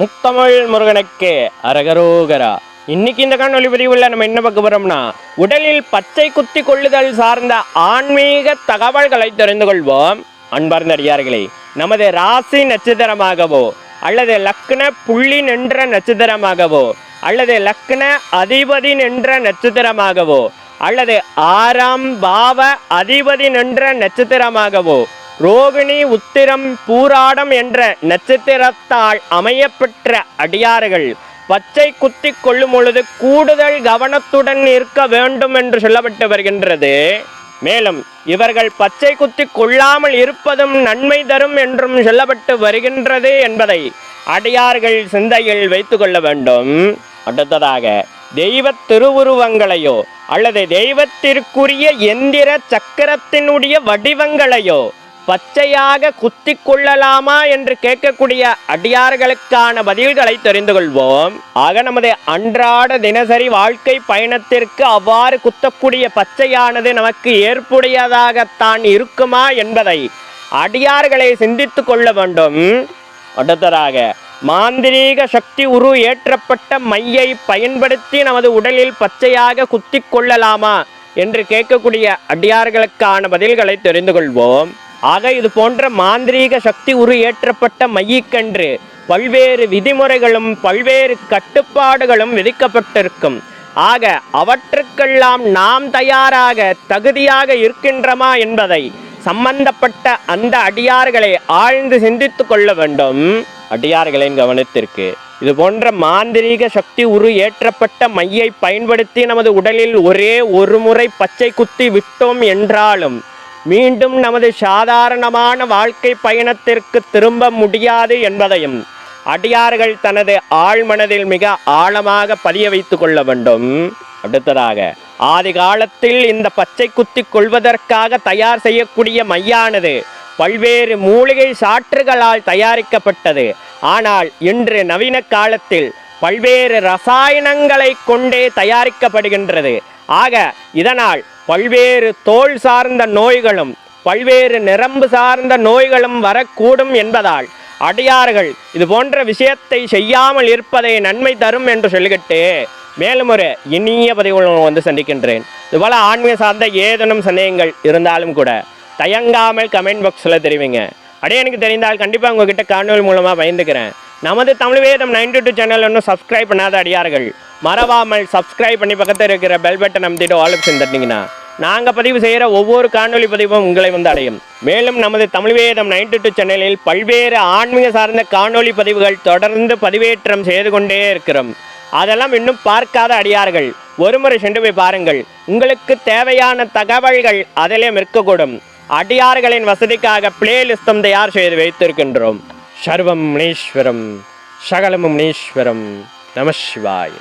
முத்தமிழ் முருகனுக்கு அரகரோகரா. இன்னைக்கு இந்த காணொலி பதிவில் நம்ம என்ன பார்க்க போறோம்னா உடலில் பச்சை குத்தி கொள்ளுதல் சார்ந்த ஆன்மீக தகவல்களை தெரிந்து கொள்வோம். அன்பார்ந்த அடியார்களே நமது ராசி நட்சத்திரமாகவோ அல்லது லக்ன புள்ளி நின்ற நட்சத்திரமாகவோ அல்லது லக்ன அதிபதி நின்ற நட்சத்திரமாகவோ அல்லது ஆறாம் பாவ அதிபதி நின்ற நட்சத்திரமாகவோ ரோகிணி உத்திரம் பூராடம் என்ற நட்சத்திரத்தால் அமையப்பெற்ற அடியார்கள். பச்சை குத்தி கொள்ளும் பொழுது கூடுதல் கவனத்துடன் இருக்க வேண்டும் என்று சொல்லப்பட்டு வருகின்றது. மேலும் இவர்கள் பச்சை குத்தி கொள்ளாமல் இருப்பதும் நன்மை தரும் என்றும் சொல்லப்பட்டு வருகின்றது என்பதை அடியார்கள் சிந்தையில் வைத்துக் கொள்ள வேண்டும். அடுத்ததாக தெய்வ திருவுருவங்களையோ அல்லது தெய்வத்திற்குரிய எந்திர சக்கரத்தினுடைய வடிவங்களையோ பச்சையாக குத்தி கொள்ளலாமா என்று கேட்கக்கூடிய அடியார்களுக்கான பதில்களை தெரிந்து கொள்வோம் ஆக நமது அன்றாட தினசரி வாழ்க்கை பயணத்திற்கு அவ்வாறு குத்தக்கூடிய பச்சையானது நமக்கு ஏற்புடையதாகத்தான் இருக்குமா என்பதை அடியார்களை சிந்தித்து கொள்ள வேண்டும். அடுத்ததாக மாந்திரீக சக்தி உரு ஏற்றப்பட்ட மையை பயன்படுத்தி நமது உடலில் பச்சையாக குத்தி கொள்ளலாமா என்று கேட்கக்கூடிய அடியார்களுக்கான பதில்களை தெரிந்து கொள்வோம் ஆக இது போன்ற மாந்திரீக சக்தி உரு ஏற்றப்பட்ட மையக்கன்று பல்வேறு விதிமுறைகளும் பல்வேறு கட்டுப்பாடுகளும் விதிக்கப்பட்டிருக்கும். ஆக அவற்றுக்கெல்லாம் நாம் தயாராக தகுதியாக இருக்கின்றமா என்பதை சம்பந்தப்பட்ட அந்த அடியார்களை ஆழ்ந்து சிந்தித்து கொள்ள வேண்டும். அடியார்களின் கவனத்திற்கு. இது போன்ற மாந்திரீக சக்தி உரு ஏற்றப்பட்ட மையை பயன்படுத்தி நமது உடலில் ஒரே ஒரு முறை பச்சை குத்தி விட்டோம் என்றாலும் மீண்டும் நமது சாதாரணமான வாழ்க்கை பயணத்திற்கு திரும்ப முடியாது என்பதையும் அடியார்கள் தனது ஆழ்மனதில் மிக ஆழமாக பதிய வைத்துக் கொள்ள வேண்டும். அடுத்ததாக ஆதி காலத்தில் இந்த பச்சை குத்தி கொள்வதற்காக தயார் செய்யக்கூடிய மையானது பல்வேறு மூலிகை சாற்றுகளால் தயாரிக்கப்பட்டது. ஆனால் இன்று நவீன காலத்தில் பல்வேறு ரசாயனங்களை கொண்டே தயாரிக்கப்படுகின்றது. ஆக இதனால் பல்வேறு தோல் சார்ந்த நோய்களும் பல்வேறு நிரம்பு சார்ந்த நோய்களும் வரக்கூடும் என்பதால் அடியார்கள் இது போன்ற விஷயத்தை செய்யாமல் இருப்பதை நன்மை தரும் என்று சொல்லிக்கிட்டு மேலும் ஒரு இனிய பதிவுடன் வந்து சந்திக்கின்றேன். இதுபோல ஆன்மீக சார்ந்த ஏதேனும் சந்தேகங்கள் இருந்தாலும் கூட தயங்காமல் கமெண்ட் பாக்ஸில் தெரிவிங்க. அப்படியே எனக்கு தெரிந்தால் கண்டிப்பாக உங்ககிட்ட காணொலி மூலமாக பயந்துக்கிறேன். நமது Tamil Vedam ninety two channel இன்னும் சப்ஸ்கிரைப் பண்ணாத அடியார்கள் மறவாமல் சப்ஸ்கிரைப் பண்ணி பக்கத்தில் இருக்கிற பெல் பட்டன் அமைத்திட்டு ஆல் ஆப்ஷன் தட்டினீங்கன்னா நாங்கள் பதிவு செய்கிற ஒவ்வொரு காணொலி பதிவும் உங்களை வந்து அடையும். மேலும் நமது தமிழ் வேதம் நைன்டி டூ சேனலில் பல்வேறு ஆன்மீக சார்ந்த காணொலி பதிவுகள் தொடர்ந்து பதிவேற்றம் செய்து கொண்டே இருக்கிறோம். அதெல்லாம் இன்னும் பார்க்காத அடியார்கள் ஒருமுறை சென்று போய் பாருங்கள். உங்களுக்கு தேவையான தகவல்கள் அதிலே இருக்கக்கூடும் அடியார்களின் வசதிக்காக பிளேலிஸ்டம் தயார் செய்து வைத்திருக்கின்றோம்? சர்வம் முனீஸ்வரம் சகலமும் முனீஸ்வரம் நம சிவாய்.